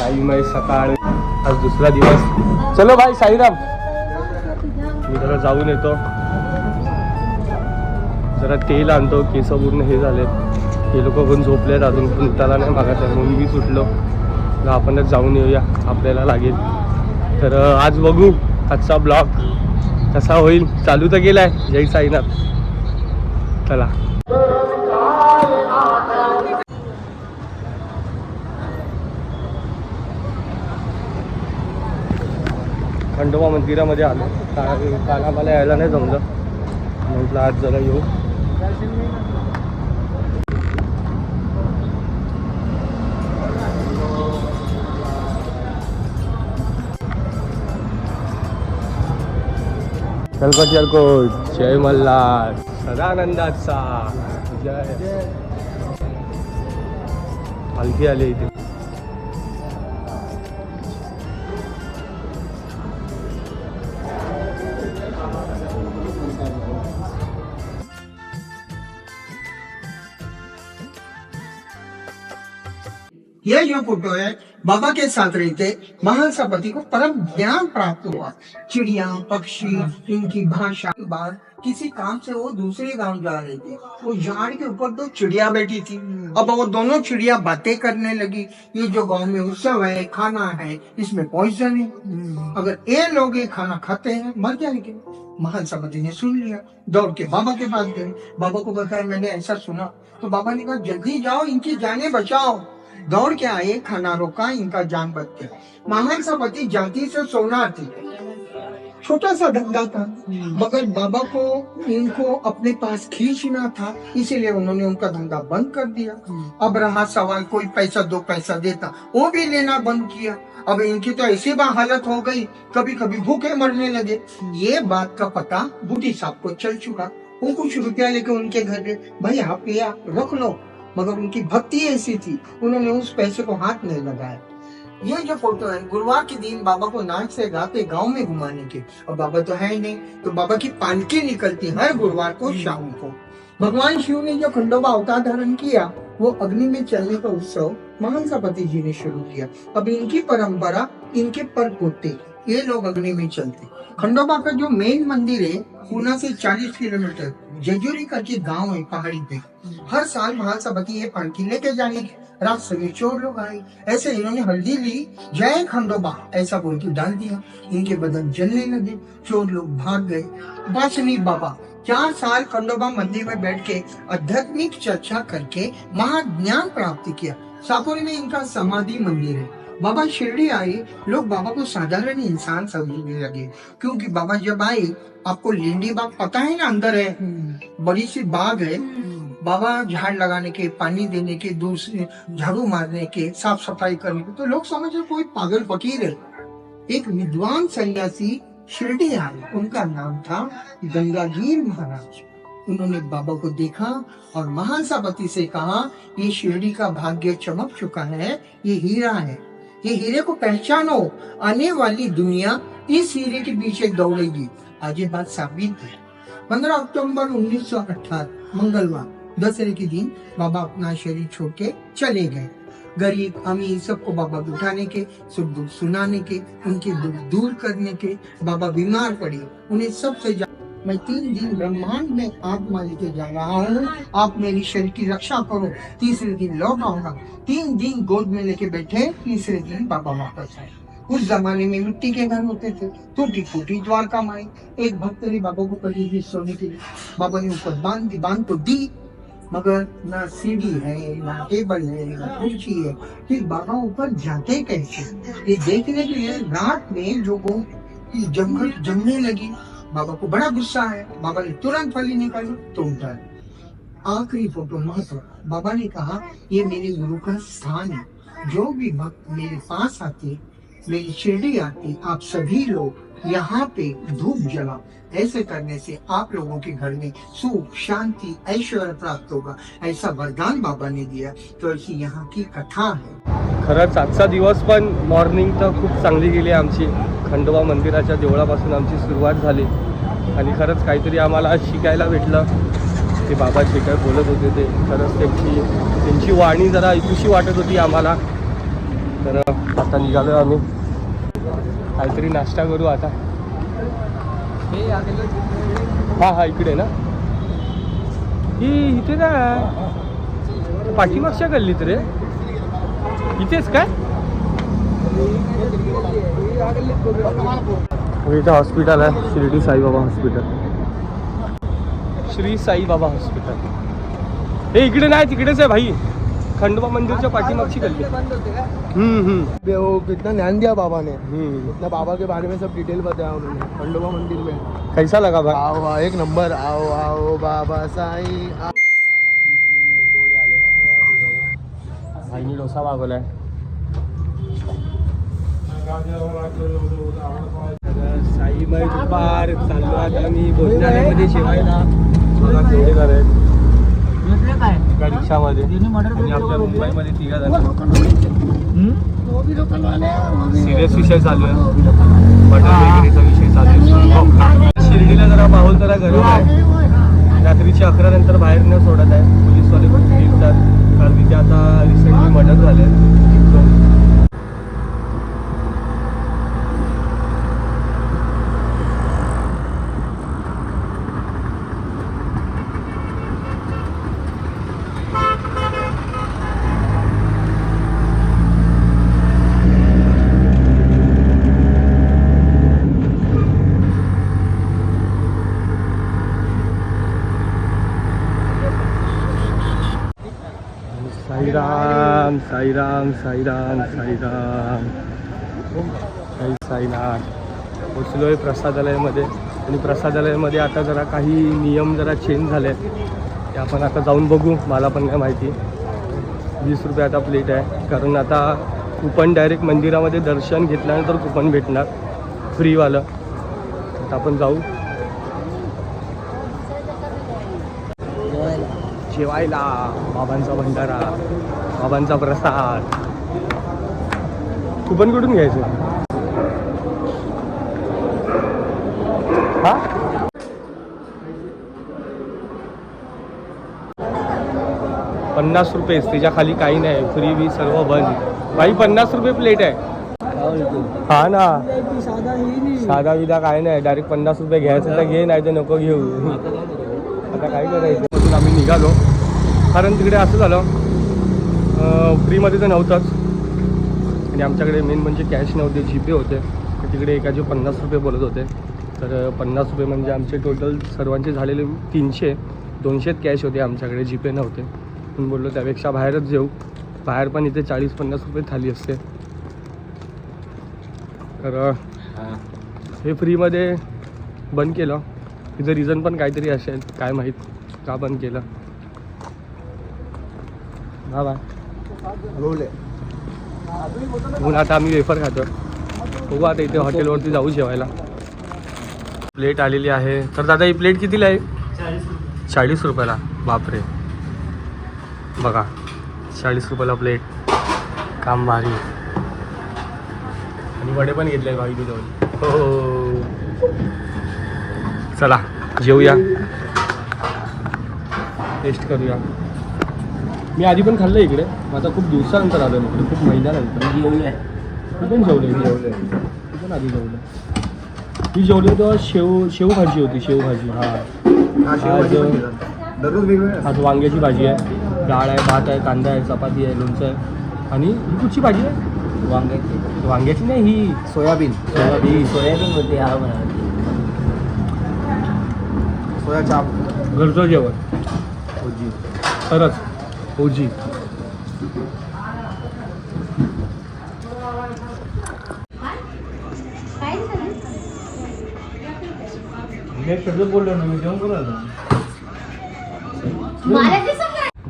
Time आहे सकाळ. आज दुसरा दिवस. चलो भाई साईराम. मी जरा जाऊन येतो. जरा तेल आणतो केस पूर्ण हे झाले. हे लोक पण झोपलेत अजून पण उठाला नाही मागायचा म्हणून मी सुटलो. तर आपणच जाऊन येऊया. आपल्याला लागेल. तर आज बघू. आजचा ब्लॉग कसा होईल. चालू तर गेलाय जय साईनाथ. चला. खंडोबा मंदिरामध्ये आलो. कारण काल आम्हाला यायला नाही जमलं. म्हटलं आज जरा येऊ. चलको चलको जय मल्हार. सदानंदाचा. जय. पालखी आली इथे. ये जो फ़ोटो है बाबा के साथ रहते महान सपति को परम ज्ञान प्राप्त हुआ। चिड़िया पक्षी इनकी भाषा के बाद किसी काम से वो दूसरे गाँव जा रहे थे। वो झाड़ के ऊपर दो चिड़िया बैठी थी। अब वो दोनों चिड़िया बातें करने लगी। ये जो गाँव में उत्सव है खाना है इसमें पॉइजन है। अगर ये लोग ये खाना खाते हैं मर जाएँगे। महान सपति ने सुन लिया। दौड़ के बाबा के पास गए। बाबा को बताया मैंने ऐसा सुना। तो बाबा ने कहा जल्दी जाओ इनकी जाने बचाओ। दौड़ के आए खाना रोका इनका जान बच गया। महान सपति जाति से सोनार थे। छोटा सा धंधा था मगर बाबा को इनको अपने पास खींचना था इसीलिए उन्होंने उनका धंधा बंद कर दिया। अब रहा सवाल कोई पैसा दो पैसा देता वो भी लेना बंद किया। अब इनकी तो ऐसी बा हालत हो गई कभी कभी भूखे मरने लगे। ये बात का पता बूढ़ी साहब को चल चुका। वो कुछ रुपया लेके उनके घर गए भाई आप ये आप रख लो मगर उनकी भक्ति ऐसी थी। उन्होंने उस पैसे को हाथ नहीं लगाया। ये जो फ़ोटो है, गुरुवार के दिन बाबा को नाच से गाते गाँव में घुमाने के। और बाबा तो है नहीं तो बाबा की पालकी निकलती हर गुरुवार को शाम को। भगवान शिव ने जो खंडोबा अवतार धारण किया, वो अग्नि में चलने का उत्सव महान जी ने शुरू किया। अब इनकी परंपरा, इनके पर पोते ये लोग अग्नि में चलते। खंडोबा का जो मेन मंदिर है, पूना से 40 किलोमीटर, जजूरी करके गाँव है, पहाड़ी पे। हर साल महासभापति ये पालकी लेके जाने रास्ते में चोर लोग आए। ऐसे इन्होंने हल्दी ली। जय खंडोबा, ऐसा बोल के डाल दिया। इनके बदन जलने लगे। चोर लोग भाग गए। बासनी बाबा, चार साल खंडोबा मंदिर में बैठ के आध्यात्मिक चर्चा करके महाज्ञान प्राप्त किया। सापुरी में इनका समाधि मंदिर है। बाबा शिरडी आए लोग बाबा को साधारण इंसान समझने लगे। क्योंकि बाबा जब आए आपको लिंडी बाग पता है ना अंदर है? बड़ी सी बाग है। बाबा झाड़ लगाने के पानी देने के दूसरे झाड़ू मारने के साफ़ सफ़ाई करने के तो लोग समझे कोई पागल फकीर है। एक विद्वान सन्यासी शिरडी आए। उनका नाम था गंगागीर महाराज। उन्होंने बाबा को देखा और महासपति से कहा ये शिरडी का भाग्य चमक चुका है ये हीरा है। ये हीरे को पहचानो। आने वाली दुनिया इस हीरे के पीछे दौड़ेगी। आज ये बात साबित है। पंद्रह अक्टूबर उन्नीस सौ मंगलवार, दशहरे के दिन बाबा अपना शरीर छोड़ के चले गए। गरीब, अमीर, सबको बाबा उठाने के सुख दुख सुनाने के, उनके दुख दूर करने के, बाबा बीमार पड़े। उन्हें सबसे. मैं तीन दिन ब्रह्मांड में आत्मा लेके जा रहा हूँ। आप मेरी शरीर की रक्षा करो। तीसरे दिन लौट आऊँगा। तीन दिन गोद में लेके बैठे, तीसरे दिन बाबा वापस आए। उस जमाने में मिट्टी के घर होते थे। टूटी फूटी द्वारका माई। एक भक्त ने बाबा को कही थी सोने के लिए बाबा ने ऊपर बाँध दी बाँध तो दी, मगर ना सीढ़ी है, ना टेबल है, ना कुर्सी है। फिर बाबा ऊपर जाते कैसे? ये देखने के लिए रात में जो वो जंगल जमने लगी। बाबा को बड़ा गुस्सा है बाबा ने तुरंत फली निकाली तो उठा आखिरी फ़ोटो महत्व। बाबा ने कहा, ये मेरे गुरु का स्थान है। जो भी भक्त मेरे पास आते, मेरी शिरडी आती, आप सभी लोग यहाँ पे धूप जलाओ। ऐसे करने से आप लोगों के घर में सुख, शांति, ऐश्वर्य प्राप्त होगा। ऐसा वरदान बाबा ने दिया। तो ऐसी यहाँ की कथा है। खरंच आजचा दिवस पण मॉर्निंग तर खूप चांगली गेली आमची. खंडोबा मंदिराच्या देवळापासून आमची सुरुवात झाली. आणि खरंच काहीतरी आम्हाला शिकायला भेटलं. ते बाबा जे काय बोलत होते ते खरंच त्यांची त्यांची वाणी जरा ऐकूशी वाटत होती आम्हाला. तर आता निघालो आम्ही. काहीतरी नाश्ता करू आता. हा हा इकडे ना. ही इथे काय? पाठीमागच्या गल्लीत रे. इथेच काय? हो, इथं हॉस्पिटल आहे शिर्डी साईबाबा हॉस्पिटल श्री साईबाबा हॉस्पिटल हे इकडे नाही तिकडेच आहे भाई. खंडोबा मंदिरच्या पाठीमागची गल्ली. हम्म हम्म. वो कितना ध्यान दिया बाबा ने हम्म. इतना बाबा के बारे में सब डिटेल बताया उन्होंने. खंडोबा मंदिर में. कैसा लगा भाई? आओ आओ एक नंबर. आओ आओ बाबा साई. भाईनी डोसा मागवलाय. साईबाई दुपार चाललो आता आम्ही भोजनालयामध्ये आहेत एका रिक्षामध्ये. आणि आपल्या मुंबईमध्ये तिघा जण. सिरियस विषय चालू आहे. मटन वगैरेचा विषय चालू आहे. शिर्डीला जरा माहोल जरा गरम आहे. रात्रीचे अकरा नंतर बाहेर न सोडत आहे. पोलीसवाले पण फिरतात कारण तिथे आता रिसेंटली मर्डर झाले. साईराम साईराम साईराम. साई साईराम पोचलो आहे प्रसादालयामध्ये. आणि प्रसादालयामध्ये आता जरा काही नियम जरा चेंज झाले आहेत ते आपण आता जाऊन बघू. मला पण काय माहिती. वीस रुपये आता प्लेट आहे. कारण आता कुपन डायरेक्ट मंदिरामध्ये दर्शन घेतल्यानंतर कुपन भेटणार. फ्रीवालं. आता आपण जाऊ. जेवायला. बाबांचा भंडारा. बाबांचा प्रसाद. कुपन कुठून घ्यायचं? हा? पन्नास रुपये त्याच्याखाली काही नाही. फ्री बी सर्व बंद. बाई पन्नास रुपये प्लेट आहे. हा ना. साधा विधा काय नाही. डायरेक्ट पन्नास रुपये घ्यायचं तर घे नाही तर नको घेऊ. आता काय करायचं? आम्ही निघालो. कारण तिकडे असं झालं फ्रीमध्ये तर नव्हतंच. आणि आमच्याकडे मेन म्हणजे कॅश नव्हते जीपे होते. तिकडे एकाचे पन्नास रुपये बोलत होते. तर पन्नास रुपये म्हणजे आमचे टोटल सर्वांचे झालेले तीनशे दोनशेच कॅश होते आमच्याकडे जीपे नव्हते. म्हणून बोललो त्यापेक्षा बाहेरच जाऊ. बाहेर पण इथे चाळीस पन्नास रुपये थाली असते. तर हे. फ्रीमध्ये बंद केलं. तिचं रिझन पण काहीतरी असेल काय माहीत का बंद केलं. हा बा रोल म्हणून आता आम्ही वेफर खातो. बघू आता इथे हॉटेलवरती जाऊ जेवायला. प्लेट आलेली आहे. तर दादा ही प्लेट कितीला आहे? चाळीस रुपयाला. बापरे. बघा. चाळीस रुपयाला प्लेट काम भारी. आणि वडे पण घेतले भाई तुझ्यावर हो, हो, हो, हो चला जेऊया टेस्ट करूया. मी आधी पण खाल्लं इकडे. आता खूप दिवसानंतर आलो इकडे. खूप महिन्यानंतर. जेवले तू पण जेवले जेवले तू पण आधी जेवलं मी जेवले तेव्हा शेव शेव भाजी होती शेव भाजी. हा. आज दररोज आज वांग्याची भाजी आहे. डाळ आहे भात आहे कांदा आहे चपाती आहे लोणचं आहे. आणि ही कुठची भाजी आहे? वांग्याची. वांग्याची नाही ही सोयाबीन. ही सोयाबीन होते हा सोया चाप. घरचं जेवण. खरंच. करू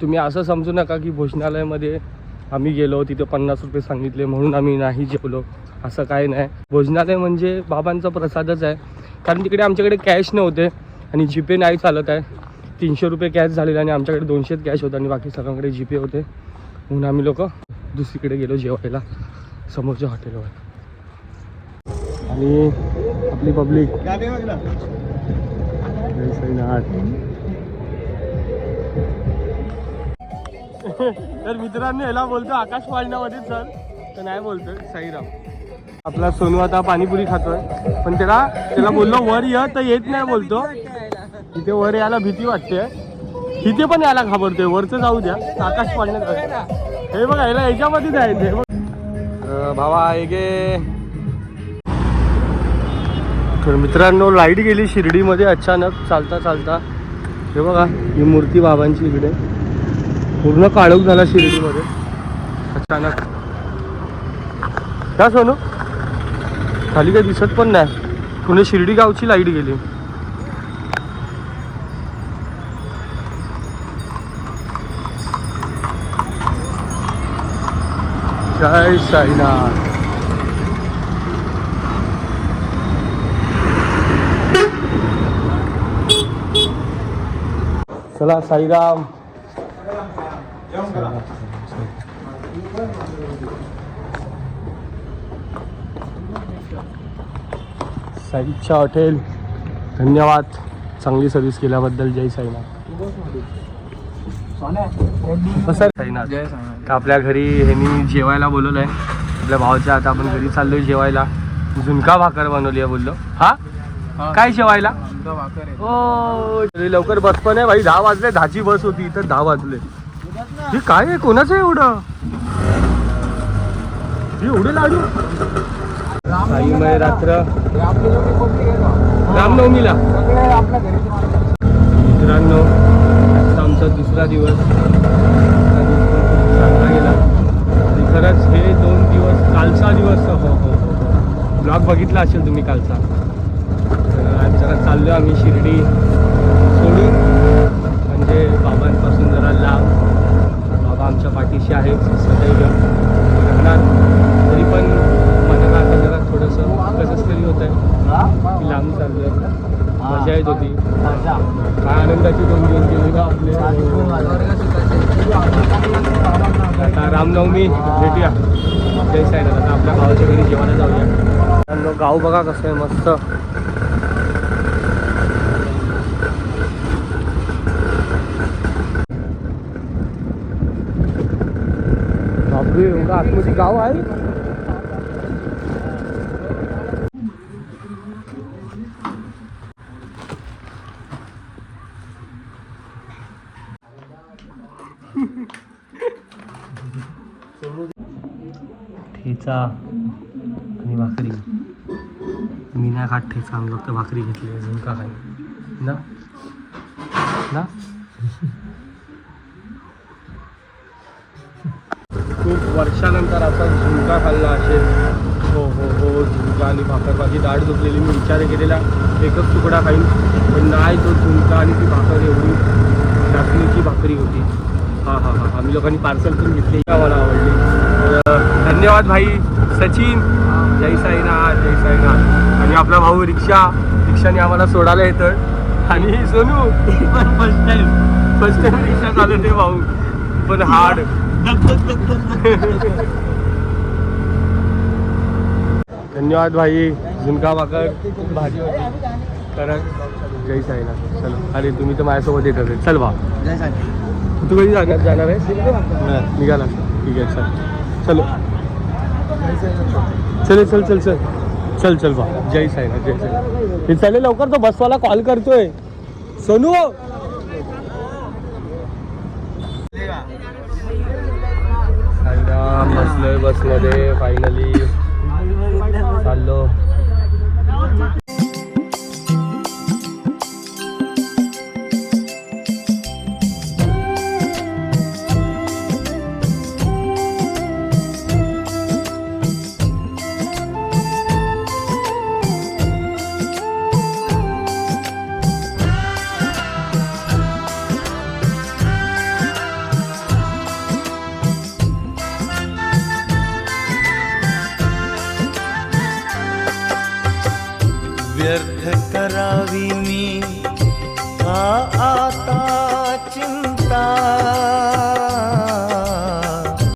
तुम्ही असं समजू नका की भोजनालयामध्ये आम्ही गेलो तिथे पन्नास रुपये सांगितले म्हणून आम्ही नाही जेवलो. असं काय नाही. भोजनालय म्हणजे बाबांचा प्रसादच आहे. कारण तिकडे आमच्याकडे कॅश नव्हते आणि जीपे नाही चालत आहे. तीनशे रुपये कॅश झालेले आणि आमच्याकडे दोनशेच कॅश होता आणि बाकी सगळ्यांकडे जीपे होते. म्हणून आम्ही लोक दुसरीकडे गेलो जेवायला समोरच्या हॉटेलवर आणि आपली पब्लिक तर मित्रांनी ह्याला बोलतो आकाश वाहिन्यामध्ये सर. तर नाही बोलतो साईराम. आपला सोनू आता पाणीपुरी खातोय. पण त्याला त्याला बोललो वर ये तर येत नाही बोलतो. इथे वर यायला भीती वाटते. इथे पण यायला घाबरतोय. वरचं जाऊ द्या. आकाश पाडण्यात हे बघा याला याच्यामध्ये जायचंय भावा हे गे तर मित्रांनो लाइट गेली शिर्डीमध्ये अचानक. चालता चालता. हे बघा ही मूर्ती बाबांची इकडे. पूर्ण काळोख झाला शिर्डीमध्ये. अचानक. का सोनू? खाली काही दिसत पण नाही. पुणे शिर्डी गावची लाइट गेली. जय साईनाथ. चला साईराम. साईच्या हॉटेल. धन्यवाद. चांगली सर्व्हिस केल्याबद्दल जय साईनाथ. जय साईनाथ. तर आपल्या घरी ह्यांनी जेवायला बोलवलं आहे आपल्या भावाच्या आता आपण घरी चाललोय जेवायला. झुणका भाकर बनवली आहे बोललो. हा? काय जेवायला? तरी लवकर बस पण आहे भाई दहा वाजले दहाची बस होती इथं दहा वाजले. हे काय आहे? कोणाचं आहे एवढं? हे एवढे लाडू? साईमय रात्र. रामनवमीला. मित्रांनो आमचा दुसरा दिवस. चांगला गेला. आणि खरंच हे दोन दिवस कालचा दिवस हो हो हो ब्लॉग बघितला असेल तुम्ही कालचा. तर आज जरा चाललो आम्ही शिर्डी सोडून. म्हणजे बाबांपासून जरा लांब. बाबा आमच्या पाठीशी आहेत सदैव. राहणार. तरी पण मनाला आता जरा थोडंसं कसंच तरी होत आहे की लांब चाललो आहे मजा येत होती. काय आनंदाची दोन दिवस गेले का आपले आता रामनवमी भेटूया. जय साईनाथ. आता आपल्या गावाच्या घरी जेवायला जाऊया. गाव बघा कसं आहे मस्त. बापरे एवढं आतमध्ये गाव आहे? ठेचा आणि भाकरी. मी नाही खात ठेचा आम्ही फक्त भाकरी घेतली आहे झुणका खाई ना? ना? खूप वर्षानंतर असा झुणका खाल्ला असेल. हो हो हो झुणका आणि भाकर माझी दाढ दुखलेली मी विचार केलेला एकच तुकडा खाईन. पण नाही तो झुणका आणि ती भाकर एवढी नाचणीची भाकरी होती. हां हां हां आम्ही लोकांनी पार्सल करून घेतली. मला आवडली. धन्यवाद भाई सचिन. जय साईनाथ जय साईनाथ. आणि आपला भाऊ रिक्षा. रिक्षाने आम्हाला सोडायला येतं आणि Sonu first time first time rickshaw चालवते भाऊ. पण हार्ड धन्यवाद भाई झुणका भाकर. खूप भाजी होती. खरंच जय साईनाथ. चल अरे तुम्ही तर माझ्यासोबत येत असेल चल भा तू कधी जाणार जाणार आहे निघाला. ठीक आहे चल. चलो. चल चल चल चल. चल चल बा. जय साईनाथ जय साईनाथ. हे चालेल लवकर तो बसवाला कॉल करतोय. सोनू! साईराम बसलोय बसमध्ये फायनली चाललो.